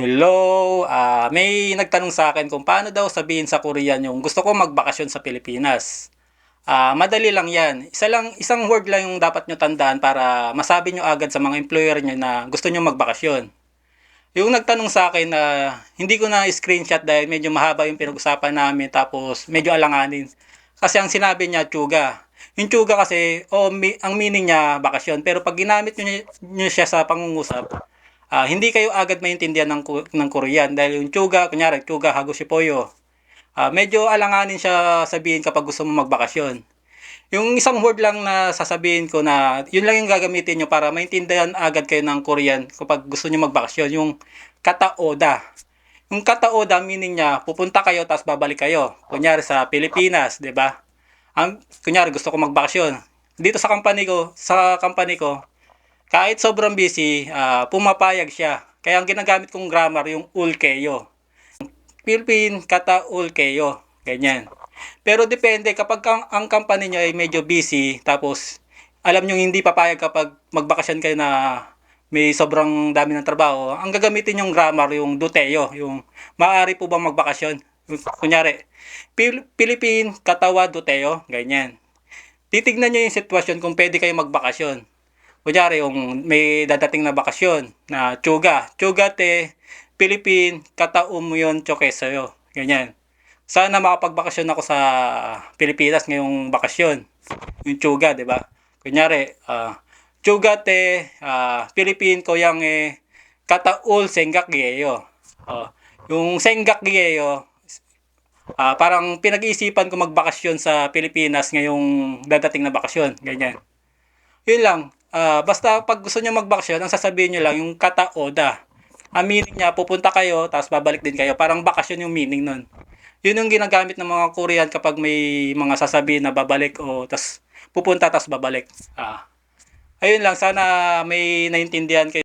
Hello, ah, may nagtanong sa akin kung paano daw sabihin sa Korean yung gusto ko magbakasyon sa Pilipinas. Ah, madali lang 'yan. Isa lang isang word lang yung dapat nyo tandaan para masabi nyo agad sa mga employer nyo na gusto nyo magbakasyon. Yung nagtanong sa akin na hindi ko na screenshot dahil medyo mahaba yung pinag-usapan namin tapos medyo alanganin. Kasi ang sinabi niya tsuga. Yung tsuga kasi, oh, mi- ang meaning niya bakasyon. Pero pag ginamit nyo, nyo siya sa pangungusap, ah, hindi kayo agad maintindihan ng, ng Korean dahil yung tsuga, kunyari, tsuga, hagushipoyo. Ah, medyo alanganin siya sabihin kapag gusto mo magbakasyon. Yung isang word lang na sasabihin ko na yun lang yung gagamitin nyo para maintindihan agad kayo ng Korean kapag gusto nyo magbakasyon. Yung kataoda. Yung kataoda meaning niya pupunta kayo tapos babalik kayo. Kunyari sa Pilipinas, 'di ba? Ang kunyari gusto ko magbakasyon. Dito sa company ko, sa company ko, kahit sobrang busy, ah, pumapayag siya. Kaya ang ginagamit kong grammar yung ulkeyo. Philippine kata ulkeyo. Ganyan. Pero depende kapag ang, ang company nyo ay medyo busy tapos alam nyo hindi papayag kapag magbakasyon kayo na may sobrang dami ng trabaho, ang gagamitin yung grammar, yung duteo, yung maaari po bang magbakasyon? Kunyari, Pil- Philippine katawa duteo, ganyan. Titignan nyo yung sitwasyon kung pwede kayo magbakasyon. Kunyari, yung may dadating na bakasyon na tsuga. Tsuga te, Philippine, kataum yun, chokesayo. Ganyan. Sana makapagbakasyon ako sa Pilipinas ngayong bakasyon. Yung tsuga, di ba? Kunyari, ah, tsuga te, ah, Philippine ko yang eh, kataul senggak giyeyo. Oh, yung senggak giyeyo, ah, parang pinag-iisipan ko magbakasyon sa Pilipinas ngayong dadating na bakasyon. Ganyan. Yun lang. Ah, basta pag gusto nyo magbakasyon, ang sasabihin nyo lang yung kata oda. Ang meaning niya, pupunta kayo, tapos babalik din kayo. Parang bakasyon yung meaning nun. Yun yung ginagamit ng mga Korean kapag may mga sasabihin na babalik o tas pupunta tapos babalik. Ah. Ayun lang, sana may naintindihan kayo.